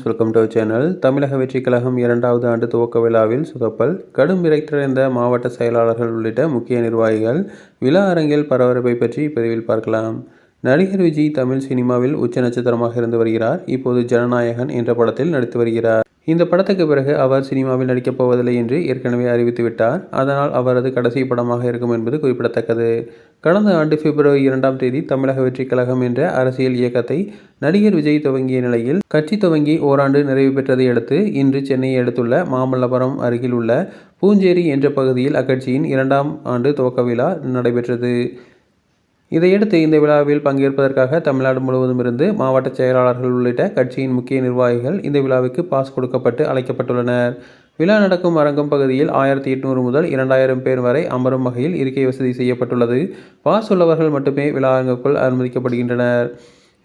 Welcome to channel தமிழக வெற்றிக் கழகம் இரண்டாவது ஆண்டு துவக்க விழாவில் சுதப்பல் கடும் விரைத்திறந்த மாவட்ட செயலாளர்கள் உள்ளிட்ட முக்கிய நிர்வாகிகள் விழா அரங்கில் பரபரப்பை பற்றி பதிவில் பார்க்கலாம். நடிகர் விஜய் தமிழ் சினிமாவில் உச்ச நட்சத்திரமாக இருந்து வருகிறார். இப்போது ஜனநாயகன் என்ற படத்தில் நடித்து வருகிறார். இந்த படத்துக்கு பிறகு அவர் சினிமாவில் நடிக்கப் போவதில்லை என்று ஏற்கனவே அறிவித்துவிட்டார். அதனால் அவரது கடைசி படமாக இருக்கும் என்பது குறிப்பிடத்தக்கது. கடந்த ஆண்டு பிப்ரவரி இரண்டாம் தேதி தமிழக வெற்றி கழகம் என்ற அரசியல் இயக்கத்தை நடிகர் விஜய் துவங்கிய நிலையில் கட்சி துவங்கி ஓராண்டு நிறைவு பெற்றதை அடுத்து இன்று சென்னையை அடுத்துள்ள மாமல்லபுரம் அருகில் உள்ள பூஞ்சேரி என்ற பகுதியில் அக்கட்சியின் இரண்டாம் ஆண்டு துவக்க விழா நடைபெற்றது. இதையடுத்து இந்த விழாவில் பங்கேற்பதற்காக தமிழ்நாடு முழுவதும் இருந்து மாவட்ட செயலாளர்கள் உள்ளிட்ட கட்சியின் முக்கிய நிர்வாகிகள் இந்த விழாவுக்கு பாஸ் கொடுக்கப்பட்டு அழைக்கப்பட்டுள்ளனர். விழா நடக்கும் அரங்கம் பகுதியில் ஆயிரத்தி எட்நூறு முதல் இரண்டாயிரம் பேர் வரை அமரும் வகையில் இருக்கை வசதி செய்யப்பட்டுள்ளது. பாஸ் உள்ளவர்கள் மட்டுமே விழா அரங்குக்குள் அனுமதிக்கப்படுகின்றனர்.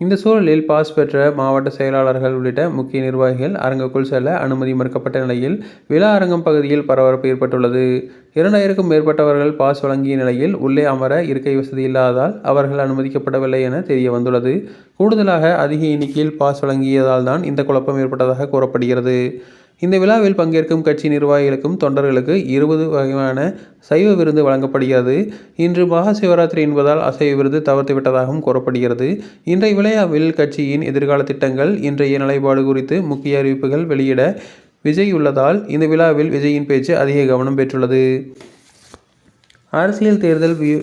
இந்த சூழலில் பாஸ் பெற்ற மாவட்ட செயலாளர்கள் உள்ளிட்ட முக்கிய நிர்வாகிகள் அரங்குக்குள் செல்ல அனுமதி மறுக்கப்பட்ட நிலையில் விழா அரங்கம் பகுதியில் பரபரப்பு ஏற்பட்டுள்ளது. இரண்டாயிரக்கும் மேற்பட்டவர்கள் பாஸ் வழங்கிய நிலையில் உள்ளே அமர இருக்கை வசதி இல்லாததால் அவர்கள் அனுமதிக்கப்படவில்லை என தெரிய வந்துள்ளது. கூடுதலாக அதிக எண்ணிக்கையில் பாஸ் வழங்கியதால் தான் இந்த குழப்பம் ஏற்பட்டதாக கூறப்படுகிறது. இந்த விழாவில் பங்கேற்கும் கட்சி நிர்வாகிகளுக்கும் தொண்டர்களுக்கு இருபது வகையான சைவ விருந்து வழங்கப்படுகிறது. இன்று மகா சிவராத்திரி என்பதால் அசைவ விருது தவிர்த்து விட்டதாகவும் கூறப்படுகிறது. இன்றைய விழாவில் கட்சியின் எதிர்கால திட்டங்கள் இன்றைய நிலைப்பாடு குறித்து முக்கிய அறிவிப்புகள் வெளியிட விஜய் உள்ளதால் இந்த விழாவில் விஜயின் பேச்சு அதிக கவனம் பெற்றுள்ளது. அரசியல் தேர்தல் வியூ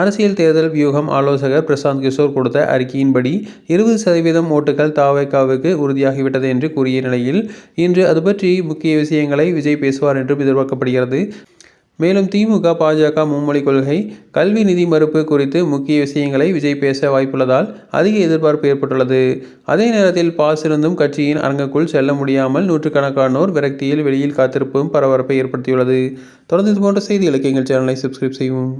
அரசியல் தேர்தல் வியூகம் ஆலோசகர் பிரசாந்த் கிஷோர் கொடுத்த அறிக்கையின்படி இருபது சதவீதம் ஓட்டுகள் தாவேக்காவுக்கு உறுதியாகிவிட்டது என்று கூறிய நிலையில் இன்று அது பற்றி முக்கிய விஷயங்களை விஜய் பேசுவார் என்றும் எதிர்பார்க்கப்படுகிறது. மேலும் திமுக பாஜக மும்மொழி கொள்கை கல்வி நிதி மறுப்பு குறித்து முக்கிய விஷயங்களை விஜய் பேச வாய்ப்புள்ளதால் அதிக எதிர்பார்ப்பு ஏற்பட்டுள்ளது. அதே நேரத்தில் பாசிருந்தும் கட்சியின் அரங்குக்குள் செல்ல முடியாமல் நூற்றுக்கணக்கானோர் விரக்தியில் வெளியில் காத்திருப்பும் பரபரப்பை ஏற்படுத்தியுள்ளது. தொடர்ந்து இது போன்ற செய்திகளுக்கு எங்கள் சேனலை சப்ஸ்கிரைப் செய்வோம்